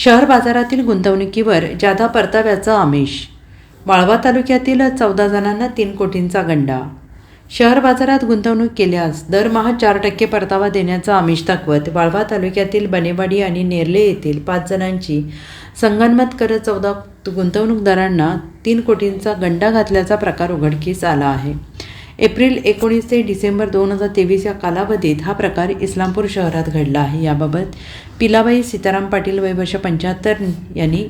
शहर बाजारातील गुंतवणुकीवर जादा परताव्याचं आमिष. वाळवा तालुक्यातील चौदा जणांना तीन कोटींचा गंडा. शहर बाजारात गुंतवणूक केल्यास दरमहा चार टक्के परतावा देण्याचा आमिष दाखवत वाळवा तालुक्यातील बनेवाडी आणि नेरले येथील पाच जणांची संगनमत करत चौदा गुंतवणूकदारांना तीन कोटींचा गंडा घातल्याचा प्रकार उघडकीस आला आहे. एप्रिल एकोणीस ते डिसेंबर दोन हजार तेवीस या कालावधीत हा प्रकार इस्लामपूर शहरात घडला आहे. याबाबत पिलाबाई सीताराम पाटील वयवर्ष पंच्याहत्तर यांनी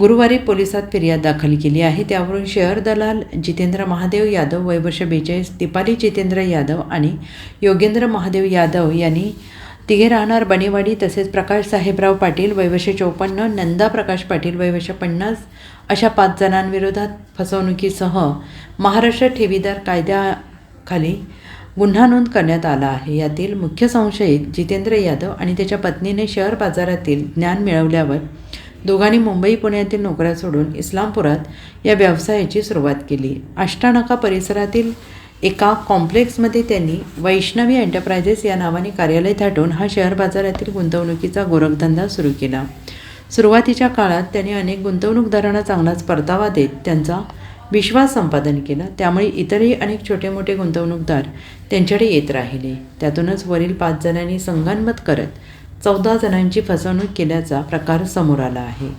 गुरुवारी पोलिसात फिर्याद दाखल केली आहे. त्यावरून शहर दलाल जितेंद्र महादेव यादव वयवर्ष बेचाळीस दीपाली जितेंद्र यादव आणि योगेंद्र महादेव यादव यांनी तिघे राहणार बनेवाडी तसेच प्रकाश साहेबराव पाटील वयवर्ष चौपन्न नंदा प्रकाश पाटील वयवर्ष पन्नास अशा पाच जणांविरोधात फसवणुकीसह महाराष्ट्र ठेवीदार कायद्याखाली गुन्हा नोंद करण्यात आला आहे. यातील मुख्य संशयित जितेंद्र यादव आणि त्याच्या पत्नीने शहर बाजारातील ज्ञान मिळवल्यावर दोघांनी मुंबई पुण्यातील नोकऱ्या सोडून इस्लामपुरात या व्यवसायाची सुरुवात केली. आष्टानाका परिसरातील एका कॉम्प्लेक्समध्ये त्यांनी वैष्णवी एंटरप्रायझेस या नावाने कार्यालय थाटून हा शेअर बाजारातील गुंतवणुकीचा गोरखधंदा सुरू केला. सुरुवातीच्या काळात त्यांनी अनेक गुंतवणूकदारांना चांगलाच परतावा देत त्यांचा विश्वास संपादन केला. त्यामुळे इतरही अनेक छोटे मोठे गुंतवणूकदार त्यांच्याकडे येत राहिले. त्यातूनच वरील पाच जणांनी संगनमत करत चौदा जणांची फसवणूक केल्याचा प्रकार समोर आला आहे.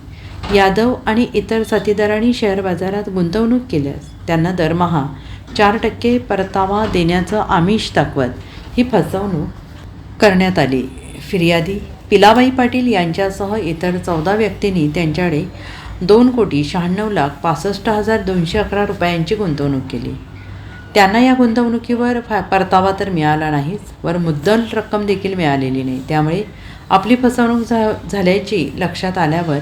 यादव आणि इतर साथीदारांनी शेअर बाजारात गुंतवणूक केल्यास त्यांना दरमहा चार टक्के परतावा देण्याचं आमिष दाखवत ही फसवणूक करण्यात आली. फिर्यादी पिलाबाई पाटील यांच्यासह इतर चौदा व्यक्तींनी त्यांच्याकडे दोन कोटी शहाण्णव लाख पासष्ट हजार दोनशे अकरा रुपयांची गुंतवणूक केली. त्यांना या गुंतवणुकीवर फा परतावा तर मिळाला नाहीच वर मुद्दल रक्कम देखील मिळालेली नाही. त्यामुळे आपली फसवणूक झा झाल्याची लक्षात आल्यावर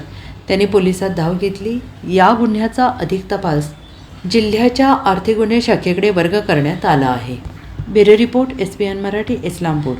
त्यांनी पोलिसात धाव घेतली. या गुन्ह्याचा अधिक तपास जिल्ह्याच्या आर्थिक गुन्हे शाखेकडे वर्ग करण्यात आला आहे. Bureau report S P N Marathi Islampur.